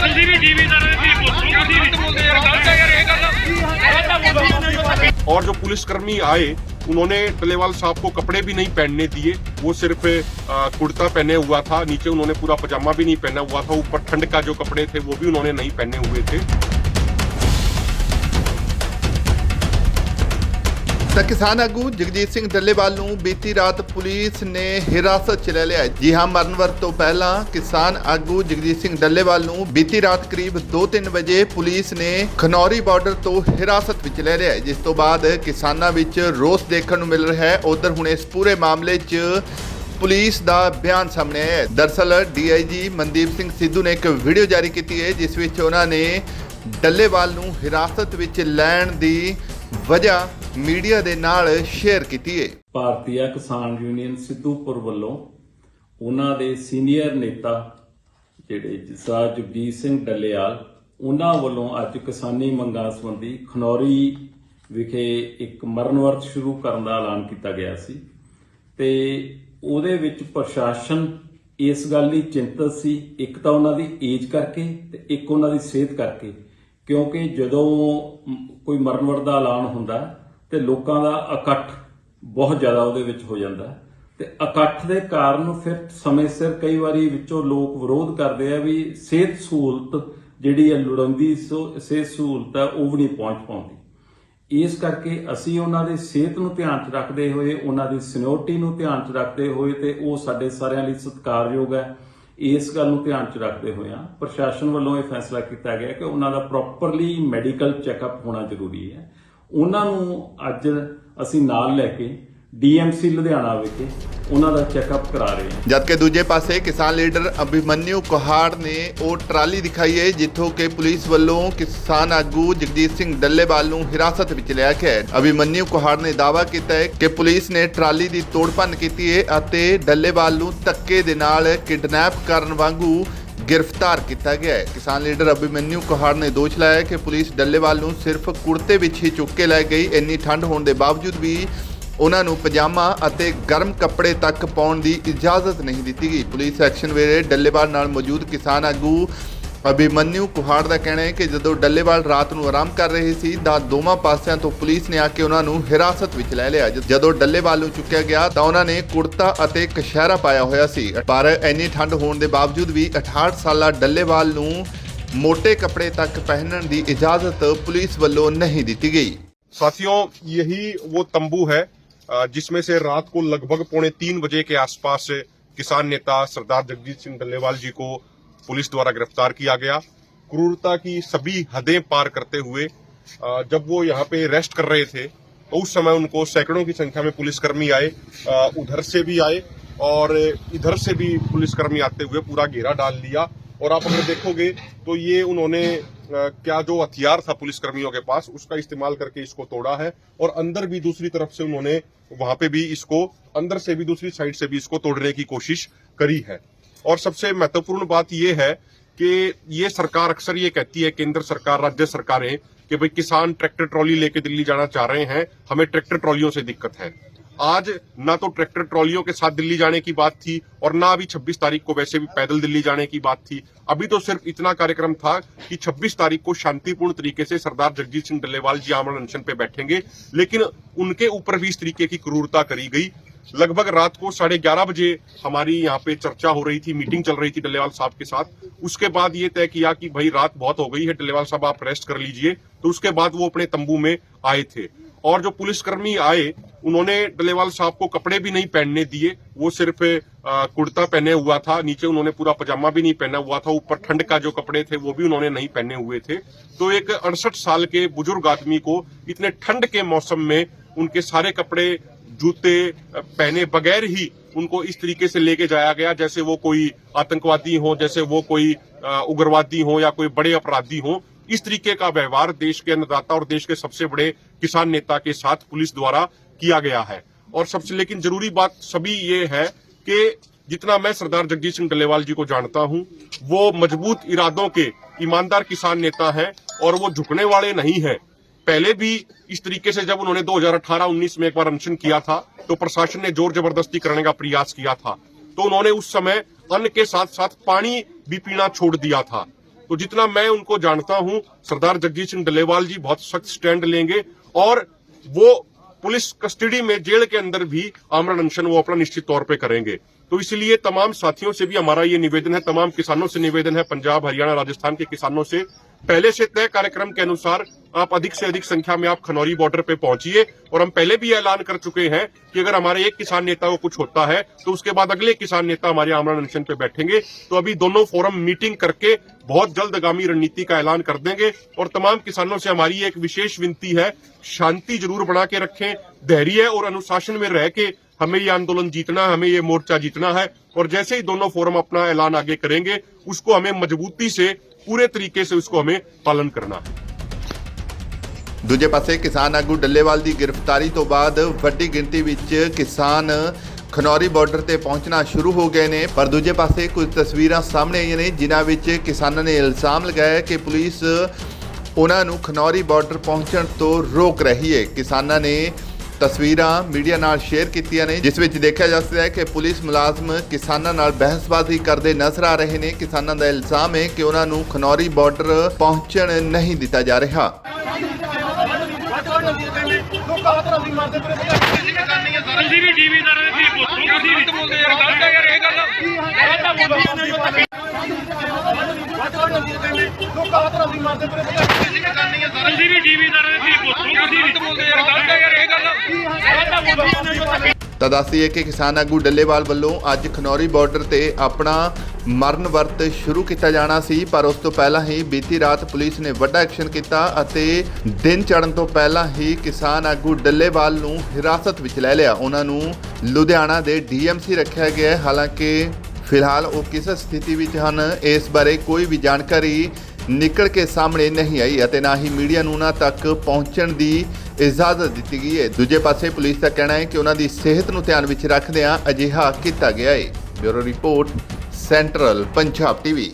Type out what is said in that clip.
ਤੁਸੀਂ ਵੀ ਜੀਵੀਦਾਰ ਦੀ ਪੁੱਛੋ ਤੁਸੀਂ ਵੀ ਬੋਲਦੇ ਯਾਰ ਗਲਤ ਹੈ ਯਾਰ ਇਹ ਗੱਲ और जो पुलिसकर्मी आए उन्होंने टलेवाल साहब को कपड़े भी नहीं पहनने दिए वो सिर्फ अ, कुर्ता पहने हुआ था नीचे उन्होंने पूरा पजामा भी नहीं पहना हुआ था ऊपर ठंड का जो कपड़े थे वो भी उन्होंने नहीं पहने हुए थे ਤਾਂ ਕਿਸਾਨ ਆਗੂ ਜਗਜੀਤ ਸਿੰਘ ਡੱਲੇਵਾਲ ਨੂੰ ਬੀਤੀ ਰਾਤ ਪੁਲਿਸ ਨੇ ਹਿਰਾਸਤ 'ਚ ਲੈ ਲਿਆ ਜੀ ਹਾਂ, ਮਰਨ ਵਰਤ ਤੋਂ ਪਹਿਲਾਂ ਕਿਸਾਨ ਆਗੂ ਜਗਜੀਤ ਸਿੰਘ ਡੱਲੇਵਾਲ ਨੂੰ ਬੀਤੀ ਰਾਤ ਕਰੀਬ 2-3 ਵਜੇ ਪੁਲਿਸ ਨੇ ਖਨੌਰੀ ਬਾਰਡਰ ਤੋਂ ਹਿਰਾਸਤ ਵਿੱਚ ਲੈ ਲਿਆ ਜਿਸ ਤੋਂ ਬਾਅਦ ਕਿਸਾਨਾਂ ਵਿੱਚ ਰੋਸ ਦੇਖਣ ਨੂੰ ਮਿਲ ਰਿਹਾ ਹੈ। ਉਧਰ ਹੁਣ ਇਸ ਪੂਰੇ ਮਾਮਲੇ 'ਚ ਪੁਲਿਸ ਦਾ ਬਿਆਨ ਸਾਹਮਣੇ ਆਇਆ ਹੈ। ਦਰਸਲ ਡੀਆਈਜੀ ਮਨਦੀਪ ਸਿੰਘ ਸਿੱਧੂ ਨੇ ਇੱਕ ਵੀਡੀਓ ਜਾਰੀ ਕੀਤੀ ਹੈ, ਜਿਸ ਵਿੱਚ ਉਹਨਾਂ ਨੇ ਡੱਲੇਵਾਲ ਨੂੰ ਹਿਰਾਸਤ ਵਿੱਚ ਲੈਣ ਦੀ ਵਜ੍ਹਾ ਮੀਡੀਆ ਦੇ ਨਾਲ ਸ਼ੇਅਰ ਕੀਤੀ ਹੈ ਭਾਰਤੀయ ਕਿਸਾਨ ਯੂਨੀਅਨ ਸਿੱਧੂਪੁਰ ਵੱਲੋਂ ਉਹਨਾਂ ਦੇ ਸੀਨੀਅਰ ਨੇਤਾ ਜਿਹੜੇ ਜਿਸਾ ਜਗਜੀਤ ਸਿੰਘ ਡੱਲੇਵਾਲ ਉਹਨਾਂ ਵੱਲੋਂ ਅੱਜ ਕਿਸਾਨੀ ਮੰਗਾਂ ਸੰਬੰਧੀ ਖਨੌਰੀ ਵਿਖੇ ਇੱਕ ਮਰਨ ਵਰਤ ਸ਼ੁਰੂ ਕਰਨ ਦਾ ਐਲਾਨ ਕੀਤਾ ਗਿਆ ਸੀ ਤੇ ਉਹਦੇ ਵਿੱਚ ਪ੍ਰਸ਼ਾਸਨ ਇਸ ਗੱਲ ਲਈ ਚਿੰਤਤ ਸੀ, ਇੱਕ ਤਾਂ ਉਹਨਾਂ ਦੀ ਏਜ ਕਰਕੇ ਤੇ ਇੱਕ ਉਹਨਾਂ ਦੀ ਸਿਹਤ ਕਰਕੇ ਕਿਉਂਕਿ ਜਦੋਂ ਕੋਈ ਮਰਨ ਵਰਤ ਦਾ ਐਲਾਨ ਹੁੰਦਾ ਹੈ, ਤੇ ਲੋਕਾਂ ਦਾ ਇਕੱਠ ਬਹੁਤ ਜ਼ਿਆਦਾ ਉਹਦੇ ਵਿੱਚ ਹੋ ਜਾਂਦਾ ਹੈ। ਤੇ ਇਕੱਠ ਦੇ ਕਾਰਨ ਫਿਰ ਸਮੇਂ ਸਿਰ ਕਈ ਵਾਰੀ ਵਿੱਚੋਂ ਲੋਕ ਵਿਰੋਧ ਕਰਦੇ ਆ ਵੀ ਸਿਹਤ ਸਹੂਲਤ ਜਿਹੜੀ ਹੈ ਲੋੜੀਂਦੀ ਸੋ- ਸਿਹਤ ਸਹੂਲਤ ਹੈ ਉਹ ਵੀ ਨਹੀਂ ਪਹੁੰਚ ਪਾਉਂਦੀ। ਇਸ ਕਰਕੇ ਅਸੀਂ ਉਹਨਾਂ ਦੀ ਸਿਹਤ ਨੂੰ ਧਿਆਨ 'ਚ ਰੱਖਦੇ ਹੋਏ ਉਹਨਾਂ ਦੀ ਸੀਨੀਅਰਟੀ ਨੂੰ ਧਿਆਨ 'ਚ ਰੱਖਦੇ ਹੋਏ ਤੇ ਉਹ ਸਾਡੇ ਸਾਰਿਆਂ ਲਈ ਸਤਿਕਾਰਯੋਗ ਹੈ। ਇਸ ਗੱਲ ਨੂੰ ਧਿਆਨ 'ਚ ਰੱਖਦੇ ਹੋਇਆਂ ਪ੍ਰਸ਼ਾਸਨ ਵੱਲੋਂ ਇਹ ਫੈਸਲਾ ਕੀਤਾ ਗਿਆ ਕਿ ਉਹਨਾਂ ਦਾ ਪ੍ਰੋਪਰਲੀ ਮੈਡੀਕਲ ਚੈੱਕਅਪ ਹੋਣਾ ਜ਼ਰੂਰੀ ਹੈ। ਉਹਨਾਂ ਨੂੰ ਅੱਜ ਅਸੀਂ ਨਾਲ ਲੈ ਕੇ ਡੀਐਮਸੀ ਲੁਧਿਆਣਾ ਵਿਖੇ ਉਹਨਾਂ ਦਾ ਚੈੱਕਅਪ ਕਰਾ ਰਹੇ ਹਾਂ। ਜਦਕਿ ਦੂਜੇ ਪਾਸੇ ਕਿਸਾਨ ਲੀਡਰ ਅਭਿਮਨਿਊ ਕੁਹਾੜ ਨੇ ਉਹ ਟਰਾਲੀ ਦਿਖਾਈ ਹੈ, ਜਿੱਥੋਂ ਕਿ ਪੁਲਿਸ ਵੱਲੋਂ ਕਿਸਾਨ ਆਗੂ ਜਗਜੀਤ ਸਿੰਘ ਡੱਲੇਵਾਲ ਨੂੰ ਹਿਰਾਸਤ ਵਿੱਚ ਲਿਆ ਗਿਆ ਹੈ। ਅਭਿਮਨਿਊ ਕੁਹਾੜ ਨੇ ਦਾਅਵਾ ਕੀਤਾ ਹੈ ਕਿ ਪੁਲਿਸ ਨੇ ਟਰਾਲੀ ਦੀ ਤੋੜਭੰਨ ਕੀਤੀ ਹੈ ਅਤੇ ਡੱਲੇਵਾਲ ਨੂੰ ਧੱਕੇ ਦੇ ਨਾਲ ਕਿਡਨੈਪ ਕਰਨ ਵਾਂਗੂ ਗ੍ਰਿਫਤਾਰ ਕੀਤਾ ਗਿਆ ਹੈ। ਕਿਸਾਨ ਲੀਡਰ ਅਭਿਮਨਿਊ ਕੁਹਾੜ ਨੇ ਦੋਸ਼ ਲਾਇਆ ਕਿ ਪੁਲਿਸ ਡੱਲੇਵਾਲ ਨੂੰ ਸਿਰਫ ਕੁੜਤੇ ਵਿੱਚ ਹੀ ਚੁੱਕ ਕੇ ਲੈ ਗਈ। ਇੰਨੀ ਠੰਡ ਹੋਣ ਦੇ ਬਾਵਜੂਦ ਵੀ ਉਹਨਾਂ ਨੂੰ ਪਜਾਮਾ ਅਤੇ ਗਰਮ ਕੱਪੜੇ ਤੱਕ ਪਾਉਣ ਦੀ ਇਜਾਜ਼ਤ ਨਹੀਂ ਦਿੱਤੀ ਗਈ। ਪੁਲਿਸ ਐਕਸ਼ਨ ਵੇਲੇ ਡੱਲੇਵਾਲ ਨਾਲ ਮੌਜੂਦ ਕਿਸਾਨ ਆਗੂ ਅਭਿਮਨਿਊ ਕੁਹਾੜ ਦਾ ਕਹਿਣਾ ਹੈ ਕਿ ਜਦੋਂ ਡੱਲੇਵਾਲ ਰਾਤ ਨੂੰ ਆਰਾਮ ਕਰ ਰਹੇ ਸੀ ਤਾਂ ਦੋਵਾਂ ਪਾਸਿਆਂ ਤੋਂ ਪੁਲਿਸ ਨੇ ਆ ਕੇ ਉਹਨਾਂ ਨੂੰ ਹਿਰਾਸਤ ਵਿੱਚ ਲੈ ਲਿਆ। ਜਦੋਂ ਡੱਲੇਵਾਲ ਨੂੰ ਚੁੱਕਿਆ ਗਿਆ ਤਾਂ ਉਹਨਾਂ ਨੇ ਕੁੜਤਾ ਅਤੇ ਕਸ਼ਹਿਰਾ ਪਾਇਆ ਹੋਇਆ ਸੀ। ਪਰ ਇੰਨੀ ਠੰਡ ਹੋਣ ਦੇ ਬਾਵਜੂਦ ਵੀ 68 ਸਾਲਾ ਡੱਲੇਵਾਲ ਨੂੰ ਮੋٹے ਕੱਪੜੇ ਤੱਕ ਪਹਿਨਣ ਦੀ ਇਜਾਜ਼ਤ ਪੁਲਿਸ ਵੱਲੋਂ ਨਹੀਂ ਦਿੱਤੀ ਗਈ। ਸਾਥੀਓ ਯਹੀ ਉਹ ਤੰਬੂ ਹੈ जिसमें से रात को लगभग पौने तीन बजे के आसपास किसान नेता सरदार जगजीत सिंह डल्लेवाल जी को पुलिस द्वारा गिरफ़्तार किया गया। क्रूरता की सभी हदें पार करते हुए जब वो यहाँ पे रेस्ट कर रहे थे तो उस समय उनको सैकड़ों की संख्या में पुलिसकर्मी आए उधर से भी आए और इधर से भी पुलिसकर्मी आते हुए पूरा घेरा डाल लिया। और आप अगर देखोगे तो ये उन्होंने क्या जो हथियार था पुलिसकर्मियों के पास, उसका इस्तेमाल करके इसको तोड़ा है और अंदर भी दूसरी तरफ़ से उन्होंने वहाँ पे भी इसको, अंदर से भी दूसरी साइड से भी इसको तोड़ने की कोशिश करी है। और सबसे महत्वपूर्ण बात यह है कि ये सरकार अक्सर ये कहती है, केंद्र सरकार, राज्य सरकारें, कि भाई किसान ट्रैक्टर ट्रॉली लेके दिल्ली जाना चाह रहे हैं, हमें ट्रैक्टर ट्रॉलियों से दिक्कत है। आज ना तो ट्रैक्टर ट्रॉलियों के साथ दिल्ली जाने की बात थी और ना अभी 26 तारीख को वैसे भी पैदल दिल्ली जाने की बात थी। अभी तो सिर्फ़ इतना कार्यक्रम था कि 26 तारीख को शांतिपूर्ण तरीके से सरदार जगजीत सिंह डल्लेवाल जी आमरण अनशन पे बैठेंगे, लेकिन उनके ऊपर भी इस तरीके की क्रूरता करी गई। लगभग रात को साढ़े ग्यारह बजे हमारी यहाँ पे चर्चा हो रही थी मीटिंग चल रही थी डल्लेवाल साहब के साथ। उसके बाद ये तय किया कि भाई रात बहुत हो गई है डल्लेवाल साहब आप रेस्ट कर लीजिए। तो उसके बाद वो अपने तंबू में आए थे। और जो पुलिसकर्मी आए, उन्होंने डलेवाल साहब को कपड़े भी नहीं पहनने दिए। वो सिर्फ़ कुर्ता पहने हुआ था, नीचे उन्होंने पूरा पजामा भी नहीं पहना हुआ था, ऊपर ठंड का जो कपड़े थे, वो भी उन्होंने नहीं पहने हुए थे। तो एक अड़सठ साल के बुज़ुर्ग आदमी को इतने ठंड के मौसम में उनके सारे कपड़े जूते पहने बगैर ही उनको इस तरीके से लेके जाया गया, जैसे वो कोई आतंकवादी हो, जैसे वो कोई उग्रवादी हो या कोई बड़े अपराधी हो। इस तरीके का व्यवहार देश के अन्नदाता और देश के सबसे बड़े किसान नेता के साथ पुलिस द्वारा किया गया है। और सबसे, लेकिन ज़रूरी बात सभी ये है कि जितना मैं सरदार जगजीत सिंह डल्लेवाल जी को जानता हूँ, वो मज़बूत इरादों के ईमानदार किसान नेता हैं और वो झुकने वाले नहीं हैं। पहले भी इस तरीके से जब उन्होंने 2018-19 में एक बार अनशन किया था तो प्रशासन ने ज़ोर ज़बरदस्ती करने का प्रयास किया था। तो उन्होंने उस समय अन्न के साथ साथ पानी भी पीना छोड़ दिया था। तो जितना मैं उनको जानता हूँ, सरदार जगजीत सिंह डल्लेवाल जी बहुत सख्त स्टैंड लेंगे और वो पुलिस कस्टडी में जेल के अंदर भी आमरण अनशन वो अपना निश्चित तौर पर करेंगे। तो इसलिए तमाम साथियों से भी हमारा ये निवेदन है, तमाम किसानों से निवेदन है, पंजाब, हरियाणा, राजस्थान के किसानों से पहले से तय कार्यक्रम के अनुसार आप अधिक से अधिक संख्या में आप खनौरी बॉर्डर पे पहुंचिए और हम पहले भी ऐलान कर चुके हैं कि अगर हमारे एक किसान नेता को कुछ होता है तो उसके बाद अगले किसान नेता हमारे आमरण अनशन पे बैठेंगे। तो अभी दोनों फोरम मीटिंग करके बहुत जल्द आगामी रणनीति का ऐलान कर देंगे और तमाम किसानों से हमारी एक विशेष विनती है, शांति ज़रूर बना के रखें, धैर्य और अनुशासन में रह के हमें ये आंदोलन जीतना है हमें ये मोर्चा जीतना है और जैसे ही दोनों फोरम अपना ऐलान आगे करेंगे, उसको हमें मजबूती से पूरे तरीके से उसको हमें पालन करना है ਦੂਜੇ ਪਾਸੇ ਕਿਸਾਨ ਆਗੂ ਡੱਲੇਵਾਲ ਦੀ ਗ੍ਰਿਫਤਾਰੀ ਤੋਂ ਬਾਅਦ ਵੱਡੀ ਗਿਣਤੀ ਵਿੱਚ ਕਿਸਾਨ ਖਨੌਰੀ ਬਾਰਡਰ ਤੇ ਪਹੁੰਚਣਾ ਸ਼ੁਰੂ ਹੋ ਗਏ ਨੇ ਪਰ ਦੂਜੇ ਪਾਸੇ ਕੁਝ ਤਸਵੀਰਾਂ ਸਾਹਮਣੇ ਆਈਆਂ ਨੇ ਜਿਨ੍ਹਾਂ ਵਿੱਚ ਕਿਸਾਨਾਂ ਨੇ ਇਲਜ਼ਾਮ ਲਗਾਇਆ ਕਿ ਪੁਲਿਸ ਉਹਨਾਂ ਨੂੰ ਖਨੌਰੀ ਬਾਰਡਰ ਪਹੁੰਚਣ ਤੋਂ ਰੋਕ ਰਹੀ ਹੈ ਕਿਸਾਨਾਂ ਨੇ ਤਸਵੀਰਾਂ ਮੀਡੀਆ ਨਾਲ ਸ਼ੇਅਰ ਕੀਤੀਆਂ ਨੇ, ਜਿਸ ਵਿੱਚ ਦੇਖਿਆ ਜਾ ਸਕਦਾ ਹੈ ਕਿ ਪੁਲਿਸ ਮੁਲਾਜ਼ਮ ਕਿਸਾਨਾਂ ਨਾਲ ਬਹਿਸਬਾਜ਼ੀ ਕਰਦੇ ਨਜ਼ਰ ਆ ਰਹੇ ਨੇ। ਕਿਸਾਨਾਂ ਦਾ ਇਲਜ਼ਾਮ ਹੈ ਕਿ ਉਹਨਾਂ ਨੂੰ ਖਨੌਰੀ ਬਾਰਡਰ ਪਹੁੰਚਣ ਨਹੀਂ ਦਿੱਤਾ ਜਾ ਰਿਹਾ। ਅਸੀਂ ਵੀ ਜੀਵੀਦਾਰ ਦੇ ਧੀ ਪੁੱਤ ਨੂੰ ਤੁਸੀਂ ਵੀ ਬੋਲਦੇ ਯਾਰ ਗਲਤ ਹੈ। ਯਾਰ ਇਹ ਗੱਲ ਅਸੀਂ ਵੀ ਜੀਵੀਦਾਰ ਦੇ ਧੀ ਪੁੱਤ ਨੂੰ ਤੁਸੀਂ ਵੀ। ਬੋਲਦੇ ਯਾਰ ਗਲਤ ਹੈ ਯਾਰ ਇਹ ਗੱਲ। ਤਾਂ ਦੱਸਦੀਏ ਕਿ ਕਿਸਾਨ ਆਗੂ ਡੱਲੇਵਾਲ ਵੱਲੋਂ ਅੱਜ ਖਨੌਰੀ ਬਾਰਡਰ ਤੇ ਆਪਣਾ ਮਰਨ ਵਰਤ ਸ਼ੁਰੂ ਕੀਤਾ ਜਾਣਾ ਸੀ ਪਰ ਉਸ ਤੋਂ ਪਹਿਲਾਂ ਹੀ ਬੀਤੀ ਰਾਤ ਪੁਲਿਸ ਨੇ ਵੱਡਾ ਐਕਸ਼ਨ ਕੀਤਾ ਅਤੇ ਦਿਨ ਚੜ੍ਹਨ ਤੋਂ ਪਹਿਲਾਂ ਹੀ ਕਿਸਾਨ ਆਗੂ ਡੱਲੇਵਾਲ ਨੂੰ ਹਿਰਾਸਤ ਵਿੱਚ ਲੈ ਲਿਆ। ਉਹਨਾਂ ਨੂੰ ਲੁਧਿਆਣਾ ਦੇ ਡੀਐਮਸੀ ਰੱਖਿਆ ਗਿਆ ਹੈ। ਹਾਲਾਂਕਿ ਫਿਲਹਾਲ ਉਹ ਕਿਸ ਸਥਿਤੀ ਵਿੱਚ ਹਨ ਇਸ ਬਾਰੇ ਕੋਈ ਵੀ ਜਾਣਕਾਰੀ ਨਿਕਲ ਕੇ ਸਾਹਮਣੇ ਨਹੀਂ ਆਈ ਅਤੇ ਨਾ ਹੀ ਮੀਡੀਆ ਨੂੰ ਉਹਨਾਂ ਤੱਕ ਪਹੁੰਚਣ ਦੀ ਇਜਾਜ਼ਤ ਦਿੱਤੀ ਗਈ ਹੈ। ਦੂਜੇ ਪਾਸੇ ਪੁਲਿਸ ਦਾ ਕਹਿਣਾ ਹੈ ਕਿ ਉਹਨਾਂ ਦੀ ਸਿਹਤ ਨੂੰ ਧਿਆਨ ਵਿੱਚ ਰੱਖਦਿਆਂ ਅਜਿਹਾ ਕੀਤਾ ਗਿਆ ਹੈ। Bureau report, central Punjab TV.